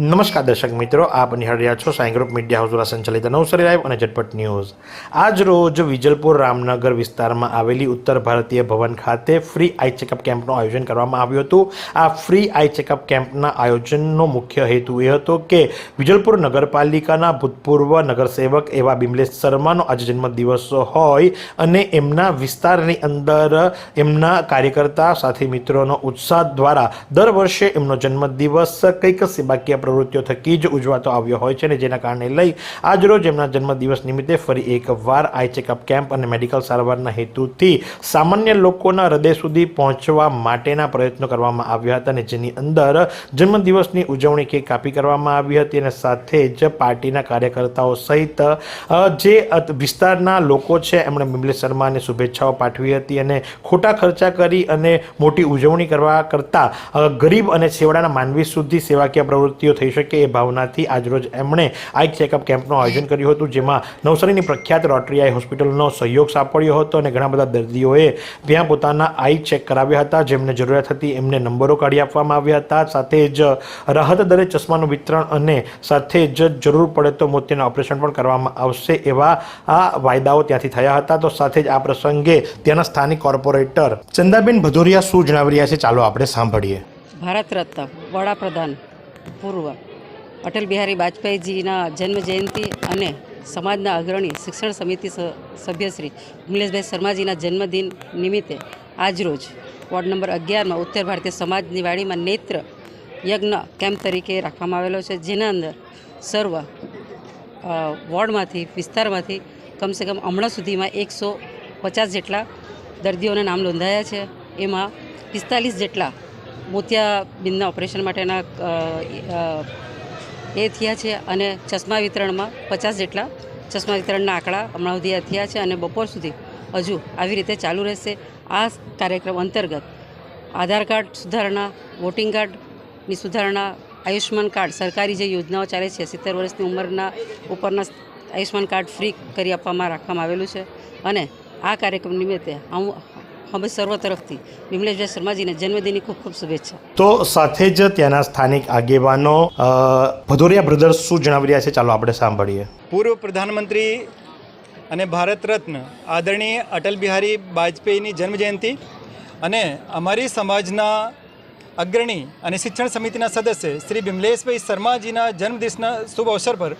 નમસ્કાર દર્શક મિત્રો, આપ નિહાળી છો સાઈ ગ્રુપ મીડિયા હાઉસ દ્વારા સંચાલિત નવસારી લાઈવ અને ઝટપટ ન્યૂઝ. આજ રોજ વિજલપુર રામનગર વિસ્તારમાં આવેલી ઉત્તર ભારતીય ભવન ખાતે ફ્રી આઈ ચેકઅપ કેમ્પનું આયોજન કરવામાં આવ્યું હતું. આ ફ્રી આઈ ચેકઅપ કેમ્પના આયોજનનો મુખ્ય હેતુ એ હતો કે વિજલપુર નગરપાલિકાના ભૂતપૂર્વ નગરસેવક એવા બિમલેશ શર્માનો આજે જન્મદિવસ હોય અને એમના વિસ્તારની અંદર એમના કાર્યકર્તા સાથી મિત્રોનો ઉત્સાહ દ્વારા દર વર્ષે એમનો જન્મદિવસ કંઈક સેવાકીય પ્રવૃત્તિઓ થકી જ ઉજવાતો આવ્યો હોય છે અને જેના કારણે લઈ આજરોજ એમના જન્મદિવસ નિમિત્તે ફરી એકવાર આઈ ચેકઅપ કેમ્પ અને મેડિકલ સારવારના હેતુથી સામાન્ય લોકોના હૃદય સુધી પહોંચવા માટેના પ્રયત્નો કરવામાં આવ્યા હતા અને જેની અંદર જન્મદિવસની ઉજવણી કેક કાપી કરવામાં આવી હતી અને સાથે જ પાર્ટીના કાર્યકર્તાઓ સહિત જે વિસ્તારના લોકો છે, એમણે બિમલેશ શર્માને શુભેચ્છાઓ પાઠવી હતી અને ખોટા ખર્ચા કરી અને મોટી ઉજવણી કરવા કરતાં ગરીબ અને છેવાડાના માનવી સુધી સેવાકીય પ્રવૃત્તિઓ થઈ શકે એ ભાવનાથી આજરોજ એમણે આઈ ચેકઅપ કેમ્પનું આયોજન કર્યું હતું, જેમાં નવસારીની પ્રખ્યાત રોટરી આઈ હોસ્પિટલનો સહયોગ સાંપડ્યો હતો અને ઘણા બધા દર્દીઓએ ત્યાં પોતાના આઈ ચેક કરાવ્યા હતા, જેમને જરૂરિયાત હતી એમને નંબરો કાઢી આપવામાં આવ્યા હતા, સાથે જ રાહત દરે ચશ્માનું વિતરણ અને સાથે જ જરૂર પડે તો મોતીના ઓપરેશન પણ કરવામાં આવશે એવા આ વાયદાઓ ત્યાંથી થયા હતા. તો સાથે જ આ પ્રસંગે ત્યાંના સ્થાનિક કોર્પોરેટર ચંદાબેન ભદોરિયા શું જણાવી રહ્યા છે? ચાલો આપણે સાંભળીએ. ભારત રત્ન વડાપ્રધાન પૂર્વ અટલ બિહારી વાજપેયીજીના જન્મ જયંતિ અને સમાજના અગ્રણી શિક્ષણ સમિતિ સભ્યશ્રી સભ્ય શર્માજીના જન્મદિન નિમિત્તે આજરોજ વોર્ડ નંબર અગિયારમાં ઉત્તર ભારતીય સમાજની વાડીમાં નેત્ર યજ્ઞ કેમ્પ તરીકે રાખવામાં આવેલો છે, જેના અંદર સર્વ વોર્ડમાંથી, વિસ્તારમાંથી કમસે કમ હમણાં સુધીમાં એકસો પચાસ જેટલા દર્દીઓના નામ નોંધાયા છે. એમાં પિસ્તાલીસ જેટલા મોતિયાબિંદના ઓપરેશન માટેના એ થયા છે અને ચશ્મા વિતરણમાં પચાસ જેટલા ચશ્મા વિતરણના આંકડા હમણાં સુધી થયા છે અને બપોર સુધી હજુ આવી રીતે ચાલુ રહેશે. આ કાર્યક્રમ અંતર્ગત આધાર કાર્ડ સુધારણા, વોટિંગ કાર્ડની સુધારણા, આયુષ્યમાન કાર્ડ, સરકારી જે યોજનાઓ ચાલે છે, સિત્તેર વર્ષની ઉંમરના ઉપરના આયુષ્યમાન કાર્ડ ફ્રી કરી આપવામાં રાખવામાં આવેલું છે. અને આ કાર્યક્રમ નિમિત્તે હું અમે સર્વ તરફથી વિમલેશભાઈ શર્માજીને જન્મદિનની ખૂબ ખૂબ શુભેચ્છા. તો સાથે જ ત્યાંના સ્થાનિક આગેવાનો ભદોરિયા બ્રધર્સ શું જણાવી રહ્યા છે? ચાલો આપણે સાંભળીએ. પૂર્વ પ્રધાનમંત્રી અને ભારત રત્ન આદરણીય અટલ બિહારી વાજપેયીની જન્મજયંતિ અને અમારી સમાજના અગ્રણી અને શિક્ષણ સમિતિના સદસ્ય શ્રી બિમલેશભાઈ શર્માજીના જન્મદિવસના શુભ અવસર પર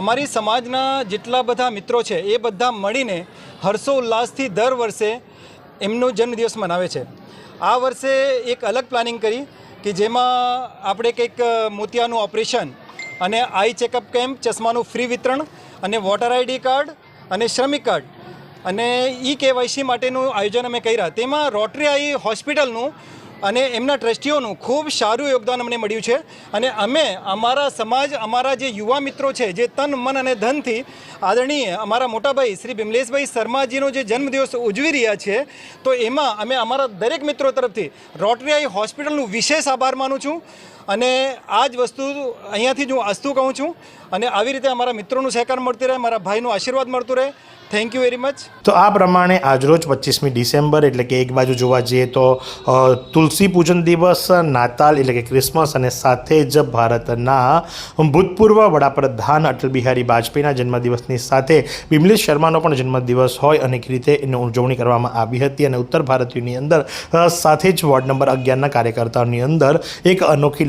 અમારી સમાજના જેટલા બધા મિત્રો છે એ બધા મળીને હર્ષોલ્લાસથી દર વર્ષે એમનો જન્મદિવસ મનાવે છે. આ વર્ષે એક અલગ પ્લાનિંગ કરી કે જેમાં આપણે કંઈક મોતિયાનું ઓપરેશન અને આઈ ચેકઅપ કેમ્પ, ચશ્માનું ફ્રી વિતરણ અને વોટર આઈડી કાર્ડ અને શ્રમિક કાર્ડ અને ઈ કેવાયસી માટેનું આયોજન અમે કર્યા. તેમાં રોટરી આઈ હોસ્પિટલનું અને એમના ટ્રસ્ટીઓનું ખૂબ સારું યોગદાન અમને મળ્યું છે. અને અમે અમારા સમાજ, અમારા જે યુવા મિત્રો છે, જે તન, મન અને ધનથી આદરણીય અમારા મોટાભાઈ શ્રી બિમલેશભાઈ શર્માજીનો જે જન્મદિવસ ઉજવી રહ્યા છે, તો એમાં અમે અમારા દરેક મિત્રો તરફથી રોટરી હોસ્પિટલનું વિશેષ આભાર માનું છું. અને આ જ વસ્તુ અહીંયાથી જ હું અસ્તુ કહું છું. અને આવી રીતે અમારા મિત્રોનું સહકાર મળતી રહે, મારા ભાઈનું આશીર્વાદ મળતું રહે. થેન્ક યુ વેરી મચ તો આ પ્રમાણે આજરોજ પચીસમી ડિસેમ્બર એટલે કે એક બાજુ જોવા જઈએ તો તુલસી પૂજન દિવસ, નાતાલ એટલે કે ક્રિસમસ અને સાથે જ ભારતના ભૂતપૂર્વ વડાપ્રધાન અટલ બિહારી વાજપેયીના જન્મદિવસની સાથે બિમલેશ શર્માનો પણ જન્મદિવસ હોય અનેક રીતે એની ઉજવણી કરવામાં આવી હતી અને ઉત્તર ભારતીયની અંદર સાથે જ વોર્ડ નંબર અગિયારના કાર્યકર્તાઓની અંદર એક અનોખી